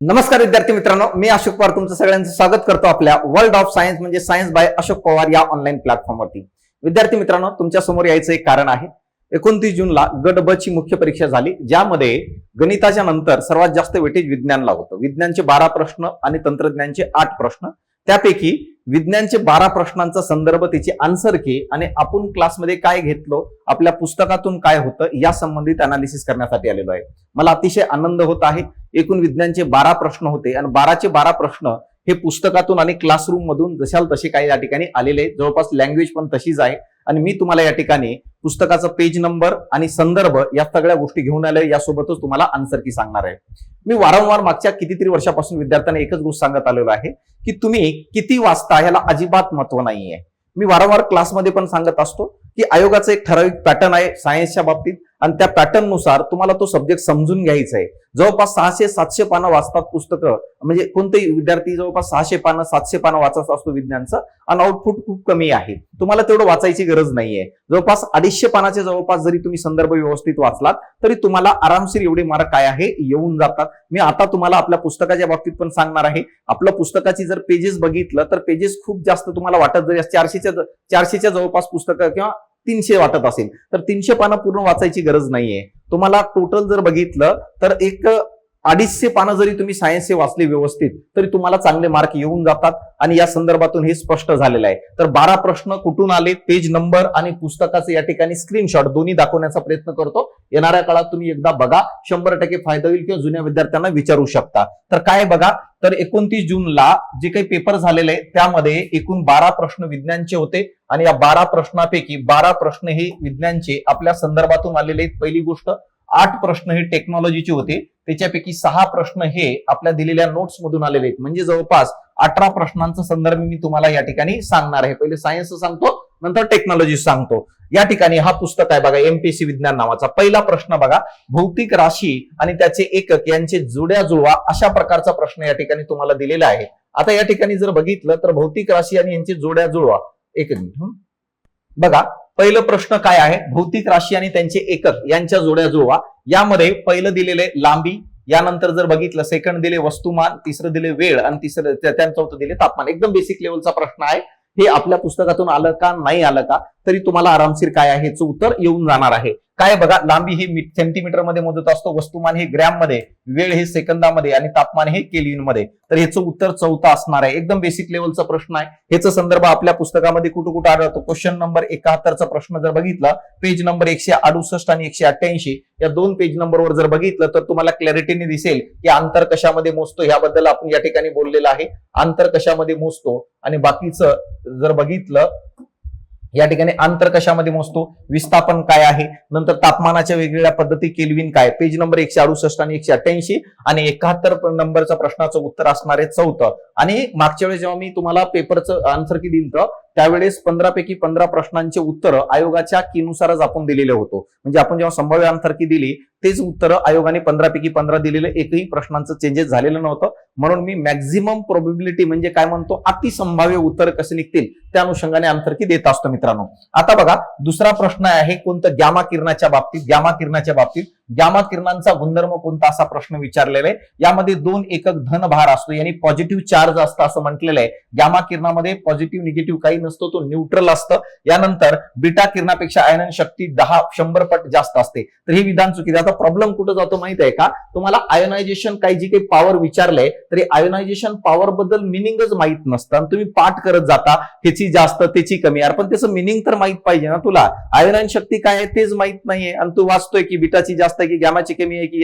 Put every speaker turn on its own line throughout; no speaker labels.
नमस्कार विद्यार्थी मित्रांनो मी अशोक पवार तुमचं सगळ्यांचं स्वागत करतो आपल्या वर्ल्ड ऑफ सायन्स म्हणजे सायन्स बाय अशोक पवार या ऑनलाईन प्लॅटफॉर्मवरती विद्यार्थी मित्रांनो तुमच्यासमोर यायचं एक कारण आहे. एकोणतीस जूनला गट ब ची मुख्य परीक्षा झाली ज्यामध्ये गणिताच्या नंतर सर्वात जास्त वेटेज विज्ञानला होतं. विज्ञानचे बारा प्रश्न आणि तंत्रज्ञानचे आठ प्रश्न. त्यापैकी विज्ञानचे बारा प्रश्नांचा संदर्भ त्याची आन्सर की आणि आपण क्लासमध्ये काय घेतलो आपल्या पुस्तकातून काय होतं या संबंधित अनालिसिस करण्यासाठी आलेलो आहे. मला अतिशय आनंद होत आहे. एकूण विज्ञानचे बारा प्रश्न होते आणि बाराचे बारा प्रश्न हे पुस्तकातून आणि क्लासरूम मधून जशाल तसे काही या ठिकाणी आलेले आहे जवळपास लँग्वेज पण तशीच आहे. आणि मी तुम्हाला या ठिकाणी पुस्तकाचा पेज नंबर आणि संदर्भ या सगळ्या गोष्टी घेऊन आले यासोबतच तुम्हाला आन्सर की सांगणार आहे. मी वारंवार मागच्या कितीतरी वर्षापासून विद्यार्थ्यांना एकच गोष्ट सांगत आलेलो आहे की तुम्ही किती वाचता ह्याला अजिबात महत्त्व नाहीये. मी वारंवार क्लासमध्ये पण सांगत असतो की आयोगाचं एक ठराविक पॅटर्न आहे सायन्सच्या बाबतीत आणि त्या पॅटर्ननुसार तुम्हाला तो सब्जेक्ट समजून घ्यायचा आहे जवळपास सहाशे सातशे पानं वाचतात पुस्तकं. म्हणजे कोणतेही विद्यार्थी जवळपास सहाशे पानं सातशे पानं वाचत असतो विज्ञानचं आणि आउटपुट खूप कमी आहे. तुम्हाला तेवढं वाचायची गरज नाहीये. जवळपास अडीचशे पानाचे जवळपास जरी तुम्ही संदर्भ व्यवस्थित वाचलात तरी तुम्हाला आरामशीर एवढे मार्क काय आहे येऊन जातात. मी आता तुम्हाला आपल्या पुस्तकाच्या बाबतीत पण सांगणार आहे. आपलं पुस्तकाची जर पेजेस बघितलं तर पेजेस खूप जास्त तुम्हाला वाटत जरी चारशेच्या चारशेच्या जवळपास पुस्तकं किंवा तीनशे वाटत असेल तर तीनशे पानं पूर्ण वाचायची गरज नाहीये. तुम्हाला टोटल जर बघितलं तर एक अडीचशे पानं जरी तुम्ही सायन्सचे वाचले व्यवस्थित तरी तुम्हाला चांगले मार्क येऊन जातात. आणि या संदर्भातून हे स्पष्ट झालेलं आहे. तर बारा प्रश्न कुठून आले? पेज नंबर आणि पुस्तकाचे या ठिकाणी स्क्रीनशॉट दोन्ही दाखवण्याचा प्रयत्न करतो. येणाऱ्या काळात तुम्ही एकदा बघा. शंभर टक्के फायदा होईल किंवा जुन्या विद्यार्थ्यांना विचारू शकता. तर काय बघा? तर एकोणतीस जूनला जे काही पेपर झालेले आहे त्यामध्ये एकूण बारा प्रश्न विज्ञानचे होते. आणि या बारा प्रश्नापैकी बारा प्रश्न हे विज्ञानचे आपल्या संदर्भातून आलेले आहेत. पहिली गोष्ट आठ प्रश्न हे टेक्नॉलॉजीचे होते. त्याच्यापैकी सहा प्रश्न हे आपल्या दिलेल्या नोट्स मधून आलेले आहेत. म्हणजे जवळपास अठरा प्रश्नांचा संदर्भ मी तुम्हाला या ठिकाणी सांगणार आहे. पहिले सायन्स सांगतो नंतर टेक्नॉलॉजी सांगतो. या ठिकाणी हा पुस्तक आहे बघा एमपीसी विज्ञान नावाचा. पहिला प्रश्न बघा भौतिक राशी आणि त्याचे एकक यांचे जुड्या जुळवा अशा प्रकारचा प्रश्न या ठिकाणी तुम्हाला दिलेला आहे. आता या ठिकाणी जर बघितलं तर भौतिक राशी आणि यांचे जोड्या जुळवा एक मिनिट बघा पहिलं प्रश्न काय आहे? भौतिक राशी आणि त्यांचे एकक यांच्या जोड्या जुळवा. यामध्ये पहिलं दिलेले लांबी यानंतर जर बघितलं सेकंड दिले वस्तुमान तिसरं दिले वेळ आणि तिसरं त्यांचं चौथं दिले तापमान. एकदम बेसिक लेवलचा प्रश्न आहे. हे आपल्या पुस्तकातून आलं का नाही आलं का तरी तुम्हाला आरामशीर काय आहे याचं उत्तर येऊन जाणार आहे. काय बघा लांबी हे सेंटीमीटरमध्ये मोजत असतो वस्तुमान हे ग्रॅममध्ये वेळ हे सेकंदामध्ये आणि तापमान हे केल्विनमध्ये तर ह्याचं उत्तर चौथा असणार आहे. एकदम बेसिक लेवलचा प्रश्न आहे. ह्याचा संदर्भ आपल्या पुस्तकामध्ये कुठं कुठं आढळतो? क्वेश्चन नंबर एकाहत्तरचा प्रश्न जर बघितला पेज नंबर एकशे अडुसष्ट आणि एकशे अठ्ठ्याऐंशी या दोन पेज नंबरवर जर बघितलं तर तुम्हाला क्लॅरिटीने दिसेल की अंतर कशामध्ये मोजतो. याबद्दल आपण या ठिकाणी बोललेलं आहे. अंतर कशामध्ये मोजतो? आणि बाकीचं जर बघितलं या ठिकाणी अंतर कशामध्ये मोजतो? विस्थापन काय आहे? नंतर तापमानाच्या वेगवेगळ्या पद्धती केल्विन काय? पेज नंबर एकशे अडुसष्ट आणि एकशे अठ्ठ्याऐंशी आणि एकाहत्तर नंबरच्या प्रश्नाचं उत्तर असणार आहे चौथं. आणि मागच्या वेळेस जेव्हा मी तुम्हाला पेपरचं आन्सर की दिलं त्यावेळेस पंधरापैकी पंधरा प्रश्नांचे उत्तर आयोगाच्या कीनुसारच आपण दिलेले होतो. म्हणजे आपण जेव्हा संभाव्य आन्सर दिली तेच उत्तर आयोगाने पंधरापैकी पंधरा दिलेलं एकही प्रश्नांचं चेंजेस झालेलं नव्हतं. म्हणून मी मॅक्झिमम प्रोबेबिलिटी म्हणजे काय म्हणतो अतिसंभाव्य उत्तर कसे निघतील त्या अनुषंगाने आन्सर देत असतो मित्रांनो. आता बघा दुसरा प्रश्न आहे कोणतं? ग्यामा किरणाच्या बाबतीत ग्यामा किरणाच्या बाबतीत. गॅमा किरणांचा गुणधर्म कोणता असा प्रश्न विचारलेला आहे यामध्ये दोन एकक धन भार असतो यांनी पॉझिटिव्ह चार्ज असतं असं म्हटलेलं आहे. गॅमा किरणामध्ये पॉझिटिव्ह निगेटिव्ह काही नसतो तो न्यूट्रल असतं. यानंतर बिटा किरणापेक्षा आयनन शक्ती दहा शंभर पट जास्त असते. तर हे विधान चुकीचं आता प्रॉब्लेम कुठं जातो माहीत आहे का? तुम्हाला आयोनायझेशन काही जी काही पॉवर विचारलंय तरी आयोनायझेशन पॉवर बद्दल मिनिंगच माहीत नसतं आणि तुम्ही पाठ करत जाता ह्याची जास्त त्याची कमी. यार पण त्याचं मिनिंग तर माहीत पाहिजे ना तुला. आयोनायन शक्ती काय आहे तेच माहीत नाहीये. आणि तू वाचतोय की बिटाची जास्त असतं की गॅमाची कमी आहे की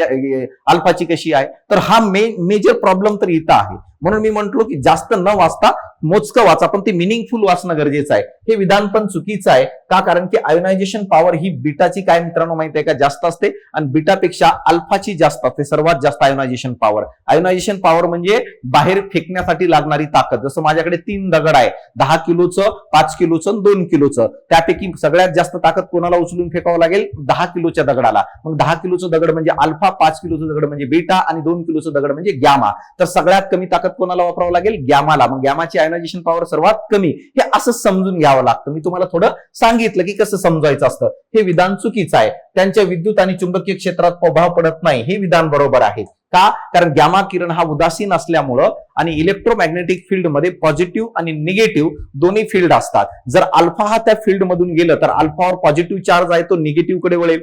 अल्फाची कशी आहे? तर हा मे मेजर प्रॉब्लेम तर इथं आहे. म्हणून मी म्हंटलो की जास्त न वाचता मोजकं वाचा. पण ते मिनिंगफुल वाचणं गरजेचं आहे. हे विधान पण चुकीचं आहे. का? कारण की आयोनायझेशन पॉवर ही बिटाची काय मित्रांनो माहिती आहे का? जास्त असते आणि बिटापेक्षा अल्फाची जास्त असते. सर्वात जास्त आयोनायझेशन पॉवर आयोनायझेशन पॉवर म्हणजे बाहेर फेकण्यासाठी लागणारी ताकद. जसं माझ्याकडे तीन दगड आहे. दहा किलोचं पाच किलोचं आणि दोन किलोचं. त्यापैकी सगळ्यात जास्त ताकद कोणाला उचलून फेकावं लागेल? दहा किलोच्या दगडाला. मग दहा किलोचं दगड म्हणजे अल्फा पाच किलोचं दगड म्हणजे बीटा आणि दोन किलोचं दगड म्हणजे गॅमा तर सगळ्यात कमी ताकद कोणाला वापरावं लागेल? गॅमाला. मग गॅमाची आयोनायझेशन पॉवर सर्वात कमी. हे असं समजून घ्यावं लागतं. मी तुम्हाला थोडं सांगितलं की कसं समजायचं असतं. हे विधान चुकीचं आहे. त्यांच्या विद्युत आणि चुंबकीय क्षेत्रात प्रभाव पडत नाही. हे विधान बरोबर आहे. का? कारण गॅमा किरण हा उदासीन असल्यामुळं आणि इलेक्ट्रोमॅग्नेटिक फील्डमध्ये पॉझिटिव्ह आणि निगेटिव्ह दोन्ही फील्ड असतात. जर अल्फा हा त्या फील्ड मधून गेलं तर अल्फावर पॉझिटिव्ह चार्ज आहे तो निगेटिव्हकडे वळेल.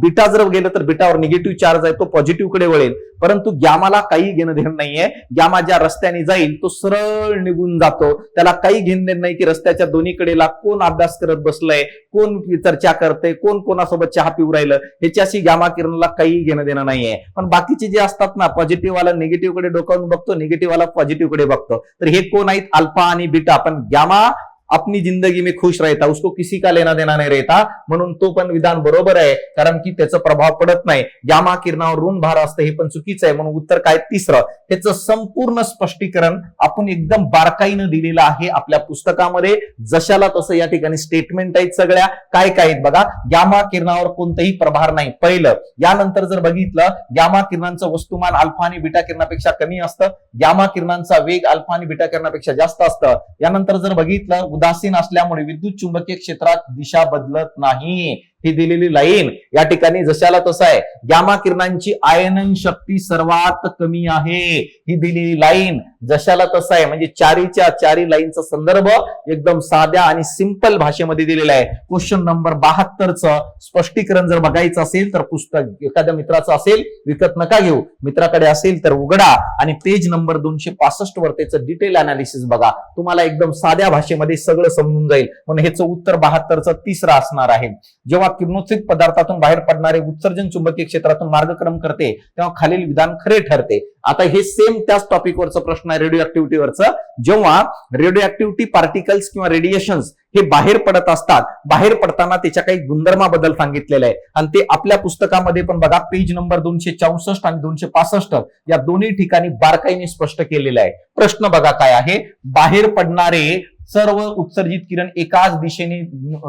बिटा जर गेलं तर बिटावर निगेटिव्ह चार्ज आहे तो पॉझिटिव्हकडे वळेल. परंतु गॅमाला काही घेणं देणं नाहीये. गॅमा ज्या रस्त्याने जाईल तो सरळ निघून जातो. त्याला काही घेणं देणं नाही की रस्त्याच्या दोन्ही कडेला कोण अभ्यास करत बसलंय कोण चर्चा करतंय कोण कोणासोबत चहा पिऊ राहिलं. ह्याच्याशी गॅमा किरणला काही घेणं देणं नाहीये. पण बाकीचे जे असतात ना पॉझिटिव्ह वाला निगेटिव्हकडे डोकावून बघतो निगेटिव्ह वाला पॉझिटिव्हकडे बघतो. तर हे कोण आहेत? अल्फा आणि बीटा. पण गॅमा अपनी जिंदगी में खुश रहता उसको किसी का लेना देना नहीं रहता। म्हणून तो पण विधान बरोबर आहे कारण की त्याचा प्रभाव पडत नाही. यामा किरणावर ऋण भार असतं हे पण चुकीचं आहे. म्हणून उत्तर काय? तिसरं त्याचं संपूर्ण स्पष्टीकरण आपण एकदम बारकाईनं दिलेलं आहे आपल्या पुस्तकामध्ये. जशाला तसं या ठिकाणी स्टेटमेंट आहेत सगळ्या. काय काय आहेत बघा? यामा किरणावर कोणतंही प्रभार नाही. पहिलं यानंतर जर बघितलं यामा किरणांचं वस्तुमान अल्फा आणि बिटा किरणापेक्षा कमी असतं. यामा किरणांचा वेग अल्फा आणि बिटा किरणापेक्षा जास्त असतं. यानंतर जर बघितलं उदासीन असल्यामुळे विद्युत चुंबकीय क्षेत्रात दिशा बदलत नाही. ही दिलेली लाईन. या ठिकाणी जशाला तसा आहे. गॅमा किरणांची आयनन शक्ती सर्वात कमी आहे. ही दिलेली लाईन जशाला तसा आहे. म्हणजे चारीच्या चारी लाईनचा संदर्भ एकदम साध्या आणि सिंपल भाषेमध्ये दिलेला आहे. क्वेश्चन नंबर बहात्तरचं स्पष्टीकरण जर बघायचं असेल तर पुस्तक एखाद्या मित्राचं असेल विकत नका घेऊ. मित्राकडे असेल तर उघडा. आणि पेज नंबर दोनशे पासष्ट वर त्याचं डिटेल अनालिसिस बघा. तुम्हाला एकदम साध्या भाषेमध्ये सगळं समजून जाईल. म्हणून ह्याचं उत्तर बहात्तरचं तिसरं असणार आहे. जेव्हा किरणोत्सर्ग पदार्थातून बाहेर पडणारे उत्सर्जन चुंबकीय क्षेत्रातून मार्गक्रम करते तेव्हा खालील विधान खरे ठरते. आता हे सेम त्याच टॉपिकवरचं प्रश्न आहे रेडिओ ऍक्टिव्हिटीवरचं जेव्हा रेडिओ ऍक्टिव्हिटी पार्टिकल्स किंवा रेडिएशन्स हे बाहेर पडत असतात बाहेर पडताना त्याच्या काही गुणधर्माबद्दल सांगितलेलं आहे. आणि ते आपल्या पुस्तकामध्ये पण बघा पेज नंबर दोनशे चौसष्ट आणि दोनशे पासष्ट या दोन्ही ठिकाणी बारकाईने स्पष्ट केलेलं आहे. प्रश्न बघा काय आहे. बाहेर पडणारे सर्व उत्सर्जित किरण एकाच दिशेने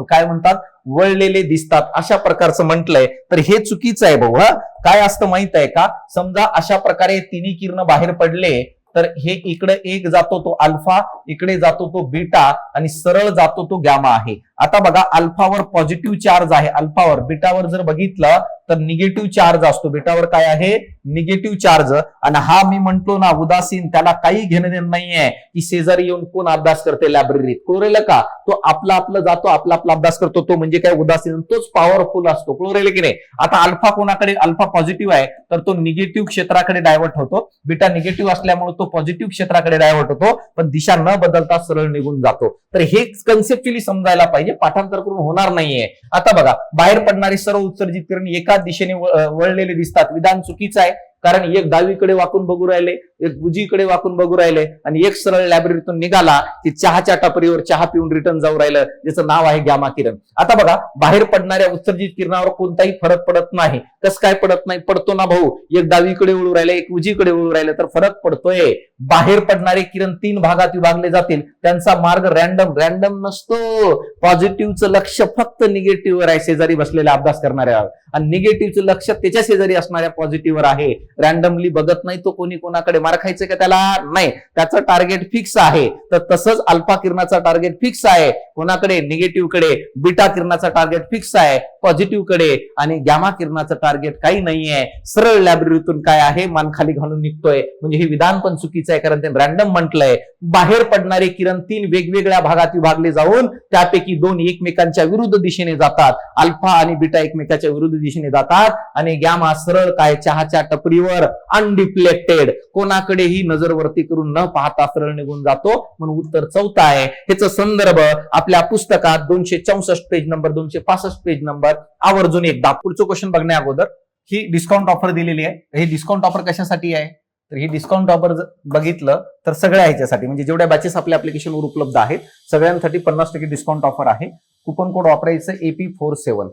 काय म्हणतात वळलेले दिसतात. अशा प्रकारचं म्हटलंय. तर हे चुकीचं आहे भाऊ हा? काय असतं माहीत आहे का? समजा अशा प्रकारे तिन्ही किरण बाहेर पडले तर हे इकडे एक जातो तो अल्फा इकडे जातो तो बीटा आणि सरळ जातो तो गॅमा आहे. आता बघा अल्फावर पॉझिटिव्ह चार्ज आहे. अल्फावर बीटावर जर बघितलं तर निगेटिव्ह चार्ज असतो. बीटावर काय आहे? Negative charge. आणि हा मी म्हणतो ना उदासीन त्याला काही घेणं देणं नाहीये. की शेजारी येऊन कोण अभ्यास करते लायब्ररीत क्लोरेल का? तो आपला आपला जातो आपला आपला अभ्यास करतो. तो म्हणजे काय उदासीन? तोच पॉवरफुल असतो. क्लोरेल की नाही? आता अल्फा कोणाकडे? अल्फा पॉझिटिव्ह आहे. तर तो निगेटिव्ह क्षेत्राकडे डायव्हर्ट होतो. बीटा निगेटिव्ह असल्यामुळे तो पॉझिटिव्ह क्षेत्राकडे डायव्हर्ट होतो पण दिशा न बदलता सरळ निघून जातो. तर हे कन्सेप्च्युअली समजायला पाहिजे पाठांतर करून होणार नाहीये. आता बघा बाहेर पडणारे सर्व उत्सर्जित किरण एकाच दिशेने वळलेले दिसतात. विधान चुकीचं आहे. कारण एक डावीकडे वाकून बघू राहिले एक उजवीकडे वाकून बघू राहिले आणि एक सरळ लायब्ररीतून निघाला की चहाच्या टपरीवर चहा पिऊन रिटर्न जाऊ राहिलं ज्याचं नाव आहे गॅमा किरण. आता बघा बाहेर पडणाऱ्या उत्सर्जित किरणावर कोणताही फरक पडत नाही. कस काय पडत नाही? पडतो ना भाऊ. एक डावीकडे उळू राहिले एक उजीकडे उळू राहिले तर फरक पडतोय. बाहेर पडणारे किरण तीन भागात विभागले जातील. त्यांचा मार्ग रॅन्डम रॅन्डम नसतो. पॉझिटिव्हचं लक्ष फक्त निगेटिव्हवर आहे शेजारी बसलेल्या अभ्यास करणाऱ्या. आणि निगेटिव्हचं लक्ष त्याच्या शेजारी असणाऱ्या पॉझिटिव्हवर आहे. रॅन्डमली बघत नाही तो कोणी कोणाकडे. मार खायचं का त्याला? नाही. त्याचं टार्गेट फिक्स आहे. तर तसंच अल्फा किरणाचा टार्गेट फिक्स आहे. कोणाकडे? निगेटिव्हकडे. बिटा किरणाचा टार्गेट फिक्स आहे. पॉझिटिव्हकडे. आणि गॅमा किरणाचं टार्गेट काही नाहीये. सरळ लायब्ररीतून काय आहे? मान खाली घालून निघतोय. म्हणजे हे विधान पण चुकीचं आहे. कारण ते रॅन्डम म्हटलंय. बाहेर पडणारे किरण तीन वेगवेगळ्या भागात विभागले जाऊन त्यापैकी दोन एकमेकांच्या विरुद्ध दिशेने जातात. अल्फा आणि बिटा एकमेकाच्या विरुद्ध दिशेने जातात. आणि गॅमा सरळ काय? चहाच्या टपरीवर अनडिफ्लेक्टेड कोणाकडेही नजरवरती करून न पाहता सरळ निघून जातो. म्हणून उत्तर चौथा आहे. ह्याचा संदर्भ आपल्या पुस्तकात दोनशे चौसष्ट पेज नंबर दोनशे पासष्ट पेज नंबर आवर्जून एकदा. पुढचं क्वेश्चन बघण्या अगोदर. ही डिस्काउंट ऑफर दिलेली आहे. हे डिस्काउंट ऑफर कशासाठी आहे? तर ही डिस्काउंट ऑफर बघितलं तर सगळ्या ह्याच्यासाठी म्हणजे जेवढ्या बॅचेस आपल्या अप्लिकेशनवर उपलब्ध आहेत सगळ्यांसाठी पन्नास टक्के डिस्काउंट ऑफर आहे. कुपन कोड वापरायचं एपी फोर सेवन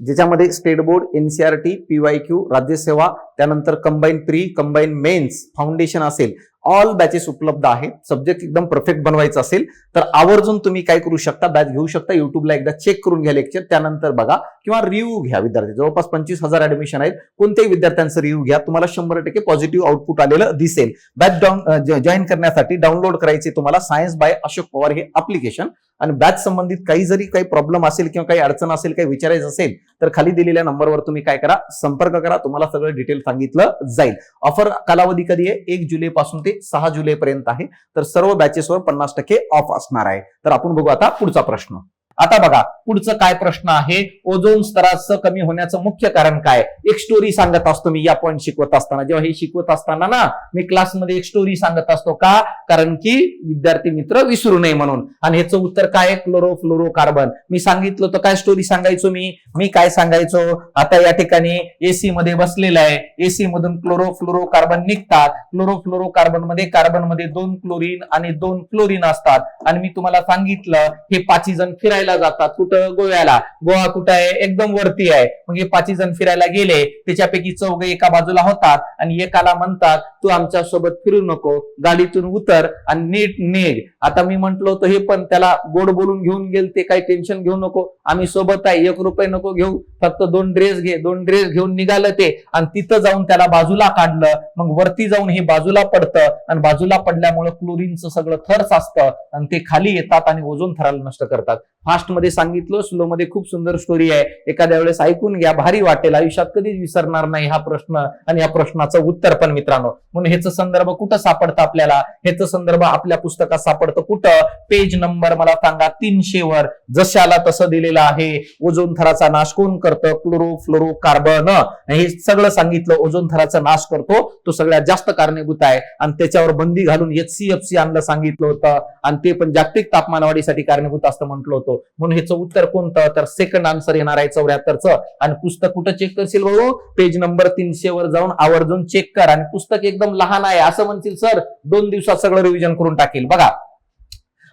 ज्याच्यामध्ये स्टेट बोर्ड एनसीआरटी पीवाय क्यू राज्यसेवा त्यानंतर combine pre combine mains foundation असेल. ऑल बॅचेस उपलब्ध आहेत. सब्जेक्ट एकदम परफेक्ट बनवायचं असेल तर आवर्जून तुम्ही काय करू शकता? बॅच घेऊ शकता. युट्यूबला एकदा चेक करून घ्या लेक्चर त्यानंतर बघा किंवा रिव्ह्यू घ्या विद्यार्थी. जवळपास पंचवीस हजार ऍडमिशन आहेत. कोणत्याही विद्यार्थ्यांचं रिव्ह्यू घ्या. तुम्हाला शंभर टक्के पॉझिटिव्ह आउटपुट आलेलं दिसेल. बॅच डाऊन जॉईन करण्यासाठी डाउनलोड करायचे तुम्हाला सायन्स बाय अशोक पवार हे अप्लिकेशन आणि बॅच संबंधित काही जरी काही प्रॉब्लेम असेल किंवा काही अडचण असेल काही विचारायचं असेल तर खाली दिलेल्या नंबरवर तुम्ही काय करा? संपर्क करा. तुम्हाला सगळं डिटेल सांगितलं जाईल. ऑफर कालावधी कधी आहे? एक जुलै पासून ते सहा जुलै पर्यंत आहे. तर सर्व बॅचेसवर पन्नास टक्के ऑफ असणार आहे. तर आपण बघू आता पुढचा प्रश्न. आता बघा पुढचं काय प्रश्न आहे? ओझोन स्तराचं कमी होण्याचं मुख्य कारण काय? एक स्टोरी सांगत असतो मी या पॉईंट शिकवत असताना. जेव्हा हे शिकवत असताना ना मी क्लासमध्ये एक स्टोरी सांगत असतो का? कारण की विद्यार्थी मित्र विसरू नये म्हणून. आणि ह्याचं उत्तर काय? क्लोरो फ्लोरो कार्बन मी सांगितलं तर काय स्टोरी सांगायचो मी? मी काय सांगायचो? आता या ठिकाणी एसी मध्ये बसलेलं आहे. एसी मधून क्लोरो फ्लोरो कार्बन निघतात. क्लोरो फ्लोरो कार्बनमध्ये कार्बनमध्ये दोन क्लोरीन आणि दोन फ्लोरिन असतात. आणि मी तुम्हाला सांगितलं हे पाची जण फिरायला जातात कुठं? गोव्याला. गोवा कुठं आहे? एकदम वरती आहे. मग हे पाचही जण फिरायला गेले त्याच्यापैकी चौघ एका बाजूला होतात आणि एकाला म्हणतात तू आमच्यासोबत फिरू नको. गाडीतून उतर आणि नीट निघ. आता मी म्हंटल होतं हे पण त्याला गोड बोलून घेऊन गेल ते काही टेन्शन घेऊ नको. आम्ही सोबत आहे एक रुपये नको घेऊ. फक्त दोन ड्रेस घे. दोन ड्रेस घेऊन निघालं ते आणि तिथं जाऊन त्याला बाजूला काढलं. मग वरती जाऊन हे बाजूला पडतं आणि बाजूला पडल्यामुळे क्लोरीनचं सगळं थर साचतं आणि ते खाली येतात आणि ओझोन थराला नष्ट करतात. फास्टमध्ये सांगितलं स्लो मध्ये खूप सुंदर स्टोरी आहे. एखाद्या वेळेस ऐकून घ्या भारी वाटेल आयुष्यात कधीच विसरणार नाही हा प्रश्न आणि या प्रश्नाचं उत्तर पण मित्रांनो. म्हणून ह्याचं संदर्भ कुठं सापडतं आपल्याला? ह्याचं संदर्भ आपल्या पुस्तकात सापडतं कुठं? पेज नंबर मला सांगा तीनशे वर. जशाला तसं दिलेलं आहे. ओझोन थराचा नाश कोण करतं? क्लोरो फ्लोरो कार्बन हे सगळं सांगितलं ओझोन थराचा नाश करतो. तो सगळ्यात जास्त कारणीभूत आहे. आणि त्याच्यावर बंदी घालून एच सी एफ सी आणलं सांगितलं होतं. आणि ते पण जागतिक तापमानवाढीसाठी कारणीभूत असतं म्हटलं होतं. म्हणून ह्याचं उत्तर कोणतं? तर सेकंड आन्सर येणार आहे चौऱ्याहत्तरचं. आणि पुस्तक कुठं चेक करशील भाऊ? पेज नंबर तीनशे वर जाऊन आवर्जून चेक कर. आणि पुस्तक एकदम लहान आहे. असं म्हणतील सर दोन दिवसात सगळं रिव्हिजन करून टाकेल. बघा.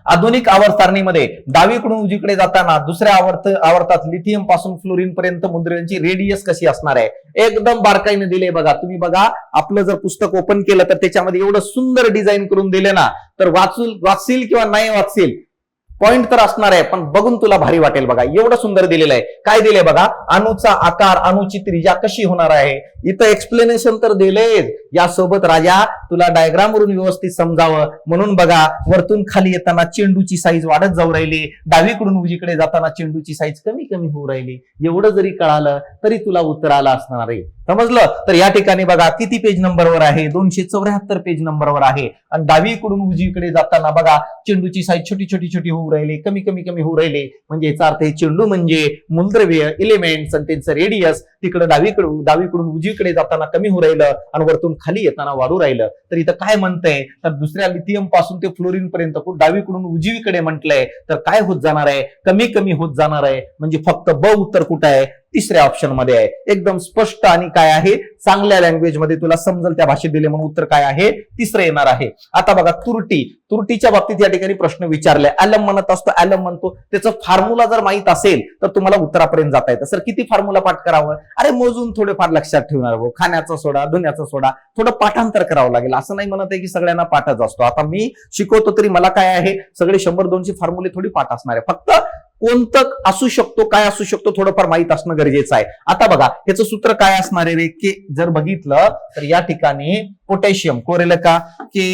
आधुनिक आवर्त सारणीमध्ये डावीकडून उजवीकडे जाताना दुसऱ्या आवर्त आवर्तात लिथियमपासून फ्लोरीन पर्यंत मुद्रांची रेडियस कशी असणार आहे? एकदम बारकाईने दिले बघा. तुम्ही बघा आपलं जर पुस्तक ओपन केलं तर त्याच्यामध्ये एवढं सुंदर डिझाईन करून दिले ना तर वाचून वाचशील किंवा नाही वाचशील पॉइंट तर असणार आहे पण बघून तुला भारी वाटेल बघा. एवढं सुंदर दिलेलं आहे. काय दिले बघा? अणूचा आकार अणुची त्रिजा कशी होणार आहे? इथं एक्सप्लेनेशन तर दिलेच. यासोबत राजा तुला डायग्राम वरून व्यवस्थित समजावं. म्हणून बघा वरतून खाली येताना चेंडूची साईज वाढत जाऊ राहिली. डावीकडून उजीकडे जाताना चेंडूची साईज कमी कमी होऊ राहिली. एवढं जरी कळालं तरी तुला उत्तर आलं असणार आहे. समजलं? तर या ठिकाणी बघा किती पेज नंबरवर आहे? दोनशे चौऱ्याहत्तर पेज नंबरवर आहे. आणि डावीकडून उजवीकडे जाताना बघा चेंडूची साईज छोटी छोटी छोटी होऊ राहिले कमी कमी कमी होऊ राहिले. म्हणजे याचा अर्थ हे चेंडू म्हणजे मूलद्रव्य एलिमेंट्स आणि त्यांचं रेडियस तिकडे डावीकडून डावीकडून उजवीकडे जाताना कमी होऊ राहिलं आणि वरतून खाली येताना वाढू राहिलं. तर इथं काय म्हणतंय? तर दुसऱ्या लिथियमपासून ते फ्लोरीन पर्यंत डावीकडून उजवीकडे म्हटलंय. तर काय होत जाणार आहे? कमी कमी होत जाणार आहे. म्हणजे फक्त ब उत्तर कुठं आहे? तिसऱ्या ऑप्शनमध्ये आहे. एकदम स्पष्ट आणि काय आहे? चांगल्या लँग्वेजमध्ये तुला समजेल त्या भाषेत दिले म्हणून उत्तर काय आहे? तिसरं येणार आहे. आता बघा तुरटी. तुरटीच्या बाबतीत या ठिकाणी प्रश्न विचारले. अॅलम म्हणत असतो ऍलम म्हणतो. त्याचं फॉर्म्युला जर माहीत असेल तर तुम्हाला उत्तरापर्यंत जाता येतं. सर किती फॉर्म्युला पाठ करावं? अरे मोजून थोडेफार लक्षात ठेवणार भाऊ खाण्याचा सोडा धुण्याचा सोडा. थोडं पाठांतर करावं लागेल. असं नाही म्हणत आहे की सगळ्यांना पाठच असतो. आता मी शिकवतो तरी मला काय आहे? सगळे शंभर दोनशे फॉर्म्युले थोडी पाठ असणार आहे. फक्त कोणतं असू शकतो काय असू शकतो थोडंफार माहीत असणं गरजेचं आहे. आता बघा ह्याचं सूत्र काय असणार आहे रे? की जर बघितलं तर या ठिकाणी potassium कोरेलका K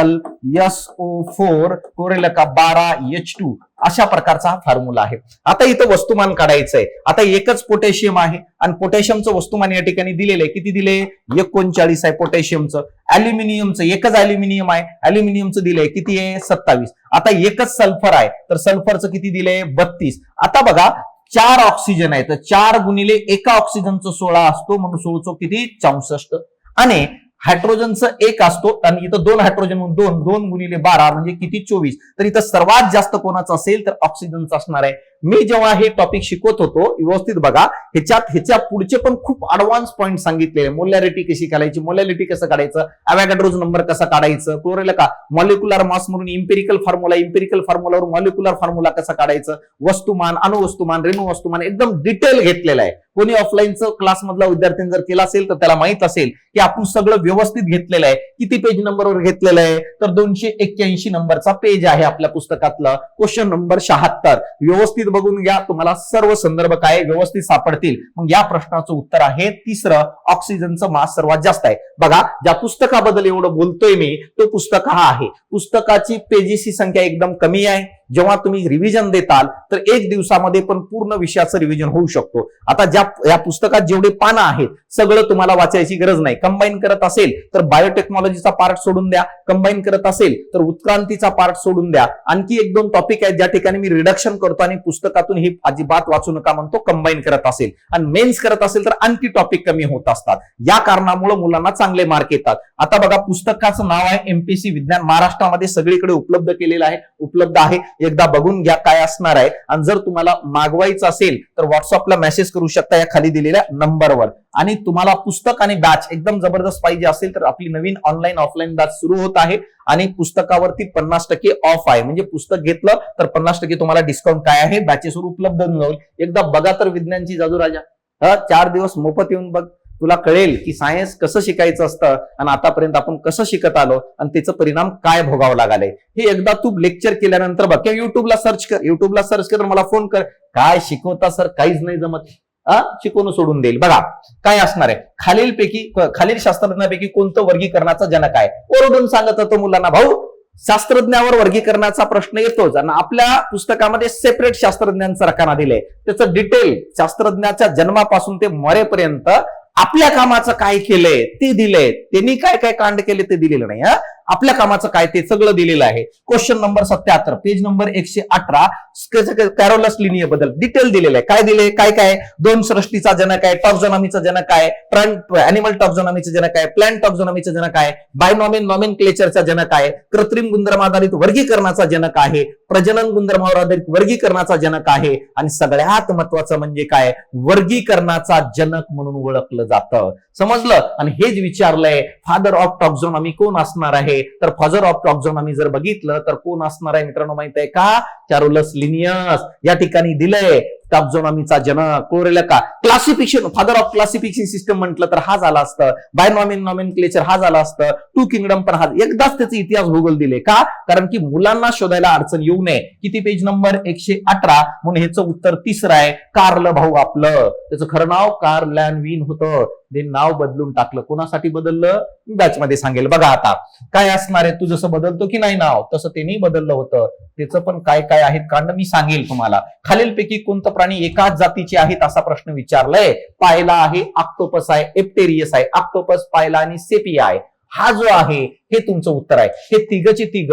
L S O four कोरेलका बारा एच टू. अशा प्रकारचा हा फॉर्म्युला आहे. आता इथं वस्तुमान काढायचंय. आता एकच पोटॅशियम आहे आणि पोटॅशियमचं वस्तुमान या ठिकाणी दिलेलं आहे किती दिले एकोणचाळीस आहे पोटॅशियमचं अॅल्युमिनियमचं एकच अल्युमिनियम आहे. अॅल्युमिनियमचं दिलंय किती आहे? सत्तावीस. आता एकच सल्फर आहे. तर सल्फरचं किती दिलंय? बत्तीस. आता बघा चार ऑक्सिजन आहे. तर चार गुणिले एका ऑक्सिजनचं सोळा असतो. म्हणून सोळचो किती? चौसष्ट. आणि हायड्रोजनचं एक असतो आणि इथं दोन हायड्रोजन म्हणून दोन दोन गुणिले बारा म्हणजे किती? चोवीस. तर इथं सर्वात जास्त कोणाचं असेल तर ऑक्सिजनचं असणार आहे. मी जेव्हा हे टॉपिक शिकवत होतो व्यवस्थित बघा ह्याच्यात ह्याच्या पुढचे पण खूप अडव्हान्स पॉईंट सांगितले. मोलॅरिटी कशी काढायची? मोलॅरिटी कसं काढायचं? अवॅगॅड्रोज नंबर कसा काढायचं? क्लोरेल का? मॉलिक्युलर मास म्हणून इम्पेरिकल फॉर्म्युला इम्पेरिकल फॉर्म्युलावर मॉलिक्युलर फॉर्म्युला कसा काढायचं? वस्तुमान अणुवस्तुमान रेणू वस्तुमान एकदम डिटेल घेतलेलं आहे. कोणी ऑफलाईनचं क्लासमधला विद्यार्थ्यांनी जर केला असेल तर त्याला माहीत असेल की आपण सगळं व्यवस्थित घेतलेलं आहे. किती पेज नंबरवर घेतलेलं आहे? तर दोनशे एक्क्याऐंशी नंबरचा पेज आहे आपल्या पुस्तकातलं. क्वेश्चन नंबर शहात्तर. व्यवस्थित बघून घ्या तुम्हाला सर्व संदर्भ काय व्यवस्थित सापडतील. मग या प्रश्नाचं उत्तर आहे तिसरं ऑक्सिजनचं मास सर्वात जास्त आहे. बघा ज्या पुस्तकाबद्दल एवढं बोलतोय मी तो पुस्तक हा आहे. पुस्तकाची पेजेसची संख्या एकदम कमी आहे. जेव्हा तुम्ही रिव्हिजन देताल तर एक दिवसामध्ये पण पूर्ण विषयाचं रिव्हिजन होऊ शकतो. आता ज्या या पुस्तकात जेवढे पानं आहेत सगळं तुम्हाला वाचायची गरज नाही. कंबाईन करत असेल तर बायोटेक्नॉलॉजीचा पार्ट सोडून द्या. कंबाईन करत असेल तर उत्क्रांतीचा पार्ट सोडून द्या. आणखी एक दोन टॉपिक आहेत ज्या ठिकाणी मी रिडक्शन करतो आणि पुस्तकातून हे अजिबात वाचू नका म्हणतो कंबाईन करत असेल. आणि मेन्स करत असेल तर आणखी टॉपिक कमी होत असतात. या कारणामुळे मुलांना चांगले मार्क येतात. आता बघा पुस्तकाचं नाव आहे एमपीसी विज्ञान महाराष्ट्रामध्ये सगळीकडे उपलब्ध केलेलं आहे उपलब्ध आहे. एकदा बघून घ्या काय असणार आहे. आणि जर तुम्हाला मागवायचं असेल तर व्हॉट्सअपला मेसेज करू शकता या खाली दिलेल्या नंबरवर आणि तुम्हाला पुस्तक आणि बॅच एकदम जबरदस्त पाहिजे असेल तर आपली नवीन ऑनलाईन ऑफलाईन बॅच सुरू होत आहे. आणि पुस्तकावरती पन्नास टक्के ऑफ आहे. म्हणजे पुस्तक घेतलं तर पन्नास टक्के तुम्हाला डिस्काउंट काय आहे? बॅचेसवर उपलब्ध होऊन जाईल एकदा बघा तर विज्ञानची जादू राजा चार दिवस मोफत येऊन बघ. तुला कळेल की सायन्स कसं शिकायचं असतं आणि आतापर्यंत आपण कसं शिकत आलो आणि त्याचा परिणाम काय भोगावं लागलाय. हे एकदा तू लेक्चर केल्यानंतर बघ. किंवा युट्यूबला सर्च कर. युट्यूबला सर्च कर मला फोन कर. काय शिकवता सर काहीच नाही जमत. शिकवणं सोडून देईल. बघा काय असणार आहे? खालीलपैकी खालील शास्त्रज्ञापैकी कोणतं वर्गीकरणाचा जनक आहे? ओरडून सांगत होतो मुलांना भाऊ शास्त्रज्ञावर वर्गीकरणाचा प्रश्न येतोच आणि आपल्या पुस्तकामध्ये सेपरेट शास्त्रज्ञांचा रकाना दिले त्याचं डिटेल शास्त्रज्ञाच्या जन्मापासून ते मरेपर्यंत आपल्या कामाचं काय केलंय ते दिलंय. त्यांनी काय काय कांड केले ते दिलेलं नाही हा? आपल्या कामाचं काय ते सगळं दिलेलं आहे. क्वेश्चन नंबर सत्याहत्तर पेज नंबर एकशे अठरा. कॅरोलस लिनियबद्दल डिटेल दिलेलं आहे. काय दिले काय काय? दोन सृष्टीचा जनक आहे टॉक्झॉनॉमीचा जनक आहे प्लांट अॅनिमल टॉक्झॉनॉमीचा जनक आहे प्लांट टॉक्झॉनॉमीचा जनक आहे बायनॉमिन नॉमिन क्लेचरचा जनक आहे कृत्रिम गुणधर्म आधारित वर्गीकरणाचा जनक आहे प्रजनन गुणधर्मावर आधारित वर्गीकरणाचा जनक आहे. आणि सगळ्यात महत्वाचं म्हणजे काय? वर्गीकरणाचा जनक म्हणून ओळखलं जातं. समजलं? आणि हेच विचारलंय फादर ऑफ टॉक्झोनॉमी कोण असणार आहे? तर फादर ऑफ टॉक्झोनॉमी जर बघितलं तर कोण असणार आहे मित्रांनो माहीत आहे का? चारुलस लिनियस या ठिकाणी दिलंय टॉक्झॉनॉमीचा जनक कोरेल का classification father of classification system म्हटलं तर हा झाला असतं. बायनॉमिन नॉमिन क्लेचर हा झाला असतं. टू किंगडम पण हा एकदाच त्याचे इतिहास भूगोल दिले. का? कारण की मुलांना शोधायला अडचण येऊ नये. किती पेज नंबर एकशे अठरा. म्हणून ह्याचं उत्तर तिसरं आहे. कार्ल भाऊ आपलं. त्याचं खरं नाव कार्ल विन होतं. नाव बदलून टाकलं. कोणासाठी बदललं? मी बॅचमध्ये सांगेल. बघा आता काय असणार आहे? तू जसं बदलतो की नाही नाव? तसं त्यांनी बदललं होतं. त्याचं पण काय काय आहेत कांड मी सांगेल तुम्हाला. खालीलपैकी कोणतं प्राणी एकाच जातीचे आहेत असा प्रश्न विचारलाय? पायला आहे आक्टोपस आहे एप्टेरियस आहे. आक्टोपस पायला आणि सेपिया आहे. हा जो आहे हे तुमचं उत्तर आहे. हे तिघचे तिघ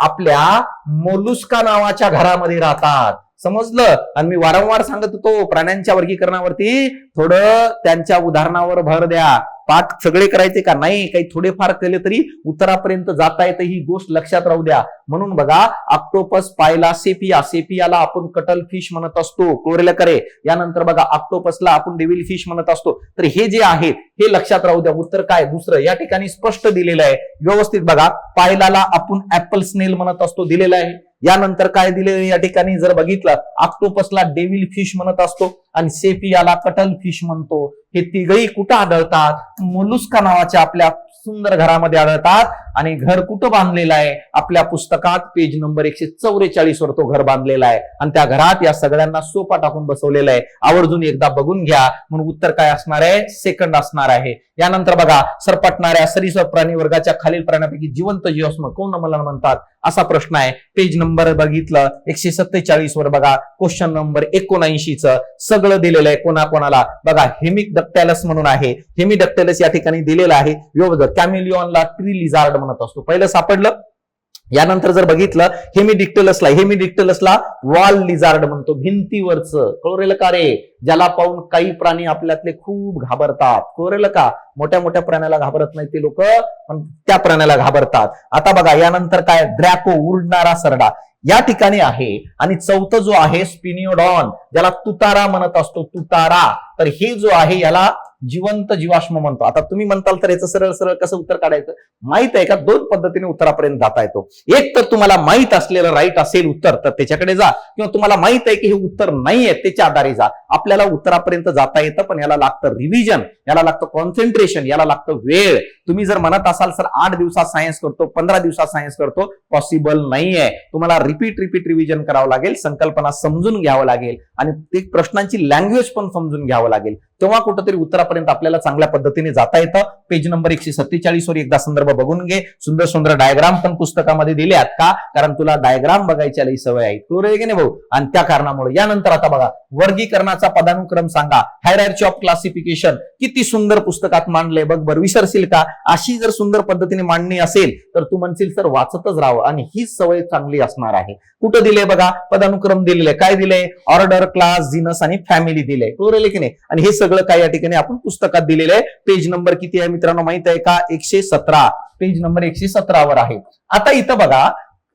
आपल्या मोलुस्का नावाच्या घरामध्ये राहतात. समजलं? आणि मी वारंवार सांगत होतो प्राण्यांच्या वर्गीकरणावरती थोडं त्यांच्या उदाहरणावर भर द्या. पाठ सगळे करायचे का? नाही काही थोडेफार केले तरी उत्तरापर्यंत जाता येतं ही गोष्ट लक्षात राहू द्या. म्हणून बघा ऑक्टोपस पायला सेपिया. सेपियाला आपण कटल फिश म्हणत असतो कोरेला करे यानंतर बघा ऑक्टोपसला आपण डेव्हिल फिश म्हणत असतो. तर हे जे आहे हे लक्षात राहू द्या. उत्तर काय? दुसरं या ठिकाणी स्पष्ट दिलेलं आहे. व्यवस्थित बघा पायलाला आपण ऍपल स्नेल म्हणत असतो दिलेलं आहे. यानंतर काय दिले या ठिकाणी? जर बघितलं ऑक्टोपसला डेव्हिल फिश म्हणत असतो आणि सेपियाला कटल फिश म्हणतो. हे तिघही कुठं आढळतात? मोलुस्का नावाच्या आपल्या सुंदर घरामध्ये आढळतात. आणि घर कुठं बांधलेलं आहे? आपल्या पुस्तकात पेज नंबर एकशे चौवेचाळीस वर तो घर बांधलेला आहे. आणि त्या घरात या सगळ्यांना सोपा टाकून बसवलेला आहे. आवर्जून एकदा बघून घ्या. म्हणून उत्तर काय असणार आहे? सेकंड असणार आहे. यानंतर बघा सरपटणाऱ्या सरीसर प्राणी वर्गाच्या खालील प्राण्यापैकी जिवंत जीवस्म कोण मला म्हणतात? असा प्रश्न आहे. पेज नंबर बघितलं एकशे सत्तेचाळीस वर बघा. क्वेश्चन नंबर एकोणऐंशीच. सगळं दिलेलं आहे कोणाकोणाला. बघा हेमिक डक्टॅलस म्हणून आहे. हेमी डक्टॅलस या ठिकाणी दिलेलं आहे. कॅमिलियॉनला ट्री लिझार्ड म्हणत असतो. पहिलं सापडलं. यानंतर जर बघितलं हे मी डिक्टलसला हेमी डिक्टलसला वॉल लिझार्ड म्हणतो भिंतीवरच. कळरेल का रे ज्याला पाहून काही प्राणी आपल्यातले खूप घाबरतात. कळरेल का मोठ्या मोठ्या प्राण्याला घाबरत नाही ते लोक पण त्या प्राण्याला घाबरतात. आता बघा यानंतर काय? ड्रॅको उडणारा सरडा. या ठिकाणी आहे आणि चौथं जो आहे स्पिनिओडॉन ज्याला तुतारा म्हणत असतो तुतारा. तर हे जो आहे याला जिवंत जीवाश्म म्हणतो. आता तुम्ही म्हणताल तर याचं सरळ सरळ कसं उत्तर काढायचं? माहीत आहे का? दोन पद्धतीने उत्तरापर्यंत जाता येतो. एक तर तुम्हाला माहीत असलेलं राईट असेल उत्तर तर त्याच्याकडे जा. किंवा तुम्हाला माहीत आहे की हे उत्तर नाही आहे त्याच्या आधारे जा. आपल्याला उत्तरापर्यंत जाता येतं पण याला लागतं रिव्हिजन याला लागतं कॉन्सन्ट्रेशन याला लागतं वेळ. तुम्ही जर म्हणत असाल सर आठ दिवसात सायन्स करतो पंधरा दिवसात सायन्स करतो पॉसिबल नाहीये तुम्हाला रिपीट रिपीट रिव्हिजन करावं लागेल संकल्पना समजून घ्यावं लागेल. आणि ते प्रश्नांची लँग्वेज पण समजून घ्यावं लागेल. तेव्हा कुठंतरी उत्तरापर्यंत आपल्याला चांगल्या पद्धतीने जाता येतं. पेज नंबर एकशे सत्तेचाळीस वर एकदा संदर्भ बघून घे. सुंदर सुंदर डायग्राम पण पुस्तकामध्ये दिले आहेत का? कारण तुला डायग्राम बघायच्या लई सवय आहे. क्लिअर की नाही भाऊ? आणि त्या कारणामुळे. यानंतर आता बघा वर्गीकरणाचा पदानुक्रम सांगा. हायरार्ची ऑफ क्लासिफिकेशन किती सुंदर पुस्तकात मांडले बघ. बरं विसरशील का? अशी जर सुंदर पद्धतीने मांडणी असेल तर तू म्हणशील सर वाचतच राहावं. आणि हीच सवय चांगली असणार आहे. कुठं दिले बघा? पदानुक्रम दिलेले. काय दिले ऑर्डर क्लास जिनस आणि फॅमिली दिले क्लिअर की नाही? आणि हे सगळं काय या ठिकाणी आपण पुस्तकात दिलेलं आहे. पेज नंबर किती आहे मित्रांनो माहीत आहे का? एकशे सतरा. पेज नंबर एकशे सतरावर आहे. आता इथं बघा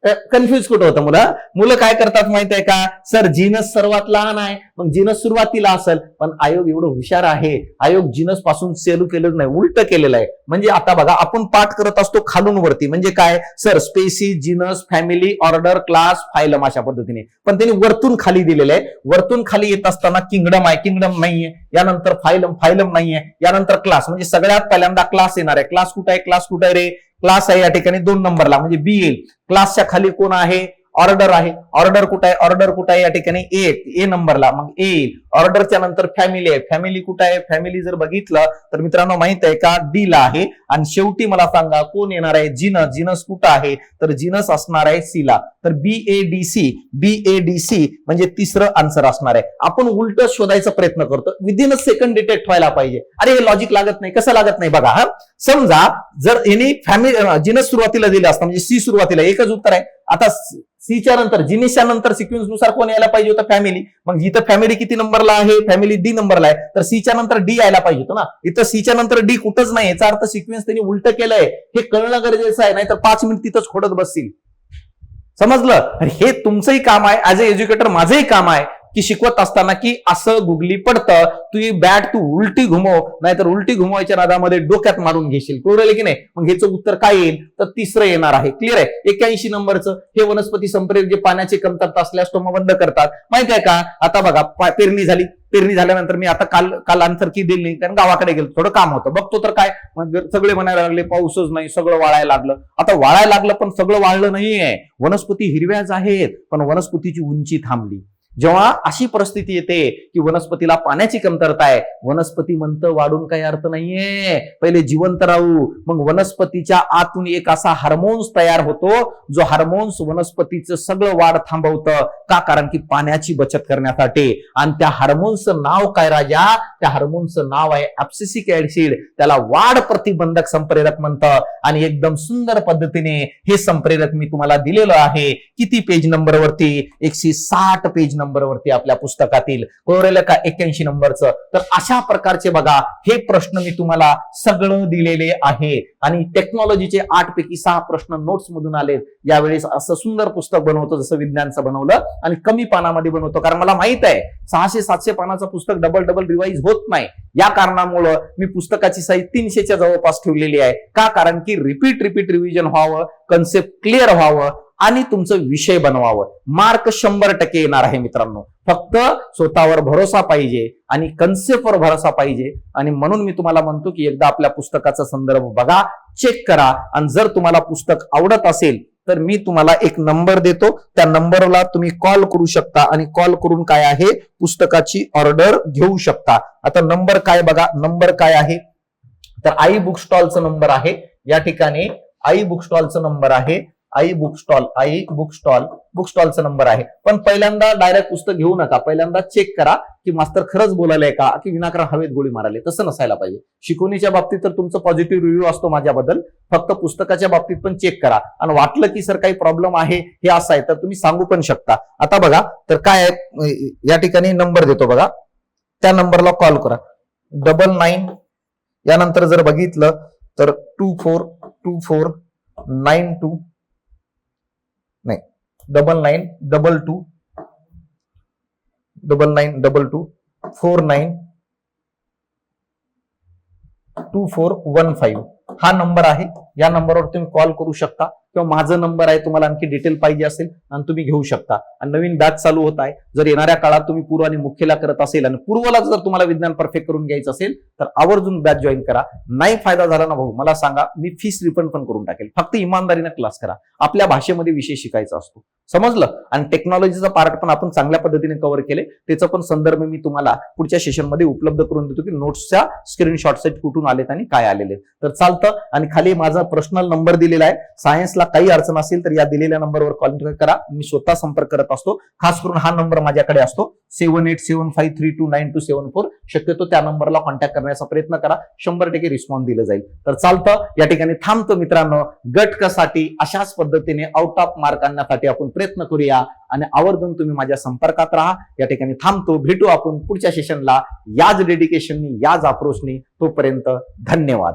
कन्फ्युज कुठं होतं मुलं? मुलं काय करतात माहीत आहे का? सर जिनस सर्वात लहान आहे. मग जिनस सुरुवातीला असेल. पण आयोग एवढं हुशार आहे. आयोग जिनसपासून सेलू केलेलं नाही उलट केलेलं आहे. म्हणजे आता बघा आपण पाठ करत असतो खालून वरती म्हणजे काय? Sir species genus family order class phylum अशा पद्धतीने. पण त्यांनी वरतून खाली दिलेलं आहे. वरतून खाली येत असताना किंगडम आहे. किंगडम नाहीये. यानंतर फायलम फायलम नाहीये. यानंतर क्लास म्हणजे सगळ्यात पहिल्यांदा क्लास येणार आहे. क्लास कुठं आहे? क्लास कुठं आहे रे? क्लास आहे या ठिकाणी दोन नंबरला म्हणजे बी येईल. क्लासच्या खाली कोण आहे? ऑर्डर आहे. ऑर्डर कुठं आहे? ऑर्डर कुठं आहे या ठिकाणी ए ए नंबरला मग ए येईल. ऑर्डरच्या नंतर फॅमिली आहे. फॅमिली कुठं आहे? फॅमिली जर बघितलं तर मित्रांनो माहीत आहे का? डी ला आहे. आणि शेवटी मला सांगा कोण येणार आहे? जिनस. जिनस कुठं आहे? तर जिनस असणार आहे सी ला तर B A D C B A D C म्हणजे तिसरं आन्सर असणार आहे. आपण उलट शोधायचा प्रयत्न करतो. विदिन अ सेकंड डिटेक्ट व्हायला पाहिजे. अरे हे लॉजिक लागत नाही. कसं लागत नाही? बघा हा. समजा जर यांनी फॅमिली जिनस सुरुवातीला दिलं असतं म्हणजे सी सुरुवातीला एकच उत्तर आहे. आता सीच्या नंतर जिनिसच्या नंतर सिक्वेन्सनुसार कोण यायला पाहिजे होतं? फॅमिली मग इथं फॅमिली किती नंबर नंबरला आहे फॅमिली डी नंबरला आहे. तर सीच्या नंतर डी यायला पाहिजे होतं ना. इथं सीच्या नंतर डी कुठंच नाही याचा अर्थ सिक्वेन्स त्यांनी उलट केलंय. हे कळणं गरजेचं आहे नाहीतर पाच मिनिट तिथंच खोडत बसतील. समजलं? हे तुमचंही काम आहे ऍज अ एज्युकेटर माझंही काम आहे. की शिकवत असताना की असं गुगली पडतं तू बॅट तू उलटी घुमव नाहीतर उलटी घुमवायच्या नादामध्ये डोक्यात मारून घेशील. कळलं की नाही? मग ह्याचं उत्तर काय येईल? तर तिसरं येणार आहे. क्लिअर आहे? एक्क्याऐंशी नंबरचं. हे वनस्पती संप्रेरक जे पाण्याची कमतरता असल्यास तो मग बंद करतात. माहीत आहे का? आता बघा पेरणी झाली. पेरणी झाल्यानंतर मी आता काल काल आन्सर की दिली नाही कारण गावाकडे गेलो. थोडं काम होतं. बघतो तर काय? सगळे म्हणायला लागले पाऊसच नाही सगळं वाळायला लागलं. आता वाळायला लागलं पण सगळं वाळलं नाहीये. वनस्पती हिरव्याच आहेत पण वनस्पतीची उंची थांबली. जेव्हा अशी परिस्थिती येते की वनस्पतीला पाण्याची कमतरता आहे वनस्पती म्हणतं वाढून काही अर्थ नाहीये. पहिले जिवंत राहू. मग वनस्पतीच्या आतून एक असा हार्मोन्स तयार होतो जो हार्मोन्स वनस्पतीचं सगळं वाढ थांबवतं. का? कारण की पाण्याची बचत करण्यासाठी. आणि त्या हार्मोन्सचं नाव काय राजा? त्या हार्मोन्सचं नाव आहे ऍप्सिसिक ऍडसिड त्याला वाढ प्रतिबंधक संप्रेरक म्हणतं. आणि एकदम सुंदर पद्धतीने हे संप्रेरक मी तुम्हाला दिलेलं आहे. किती पेज नंबरवरती एकशे साठ पेज नंबरवरती आपल्या पुस्तकातील कोरेल का एक्क्याऐंशी नंबरचं. तर अशा प्रकारचे बघा हे प्रश्न मी तुम्हाला सगळं दिलेले आहे. आणि टेक्नॉलॉजीचे आठ पैकी सहा प्रश्न नोट्स मधून आले यावेळेस असं सुंदर पुस्तक बनवतो जसं विज्ञानचं बनवलं आणि कमी पानामध्ये बनवतो. कारण मला माहीत आहे सहाशे सातशे पानाचं पुस्तक डबल डबल रिवाईज होत नाही. या कारणामुळं मी पुस्तकाची साईज तीनशेच्या जवळपास ठेवलेली आहे. का? कारण की रिपीट रिपीट रिव्हिजन व्हावं कन्सेप्ट क्लिअर व्हावं आणि तुमचं विषय बनवावं. मार्क शंभर टक्के येणार आहे मित्रांनो. फक्त स्वतःवर भरोसा पाहिजे आणि कन्सेप्टवर भरोसा पाहिजे. आणि म्हणून मी तुम्हाला म्हणतो की एकदा आपल्या पुस्तकाचा संदर्भ बघा चेक करा. आणि जर तुम्हाला पुस्तक आवडत असेल तर मी तुम्हाला एक नंबर देतो. त्या नंबरला तुम्ही कॉल करू शकता आणि कॉल करून काय आहे? पुस्तकाची ऑर्डर घेऊ शकता. आता नंबर काय बघा? नंबर काय आहे? तर आई बुक स्टॉलचा नंबर आहे. या ठिकाणी आई बुक स्टॉलचा नंबर आहे. Aai book stall Aai book stall book स्टॉलचा number आहे. पण पहिल्यांदा डायरेक्ट पुस्तक घेऊ नका. पहिल्यांदा चेक करा की मास्तर खरंच बोलायलाय का की विनाकारण हवेत गोळी मारायला तसं नसायला पाहिजे. शिकवणीच्या बाबतीत तर तुमचं पॉझिटिव्ह रिव्ह्यू असतो माझ्याबद्दल. फक्त पुस्तकाच्या बाबतीत पण चेक करा. आणि वाटलं की सर काही प्रॉब्लेम आहे हे असं आहे तर तुम्ही सांगू पण शकता. आता बघा तर काय आहे? या ठिकाणी नंबर देतो बघा. त्या नंबरला कॉल करा. डबल नाईन यानंतर जर बघितलं तर two four two four nine two नाही. Double nine double two double nine double two four nine two four one five हा नंबर आहे. या नंबरवर तुम्ही कॉल करू शकता. किंवा माझा नंबर आहे तुम्हाला आणखी डिटेल पाहिजे असेल आणि तुम्ही घेऊ शकता. आणि नवीन बॅच चालू होत आहे. जर येणाऱ्या काळात तुम्ही पूर्व आणि मुख्यला करत असेल आणि पूर्वला जर तुम्हाला विज्ञान परफेक्ट करून घ्यायचं असेल तर आवर्जून बॅच जॉईन करा. नाही फायदा झाला ना भाऊ मला सांगा मी फीस रिफंड पण करून टाकेल. फक्त इमानदारीनं क्लास करा. आपल्या भाषेमध्ये विषय शिकायचा असतो. समजलं? आणि टेक्नॉलॉजीचा पार्ट पण आपण चांगल्या पद्धतीने कव्हर केले. त्याचा पण संदर्भ मी तुम्हाला पुढच्या सेशनमध्ये उपलब्ध करून देतो की नोट्सच्या स्क्रीनशॉट सेट कुठून आलेत आणि काय आलेले तर चालतं. आणि खाली माझा पर्सनल नंबर दिलेला आहे. सायन्सला काही अडचण असेल तर या दिलेल्या नंबरवर कॉल करा. मी स्वतः संपर्क करत असतो. खास करून हा नंबर माझ्याकडे असतो. Seven eight seven five three two nine two seven four. शक्यतो त्या नंबरला कॉन्टॅक्ट करण्याचा प्रयत्न करा. शंभर टक्के रिस्पॉन्स दिलं जाईल. तर चालतं. या ठिकाणी थांबतो मित्रांनो. गटकसाठी अशाच पद्धतीने आउट ऑफ मार्क आणण्यासाठी आपण प्रयत्न करूया आणि आवर्जून तुम्ही माझ्या संपर्कात राहा. या ठिकाणी थांबतो. भेटू आपण पुढच्या सेशनला याच डेडिकेशननी याच अप्रोचनी तोपर्यंत धन्यवाद.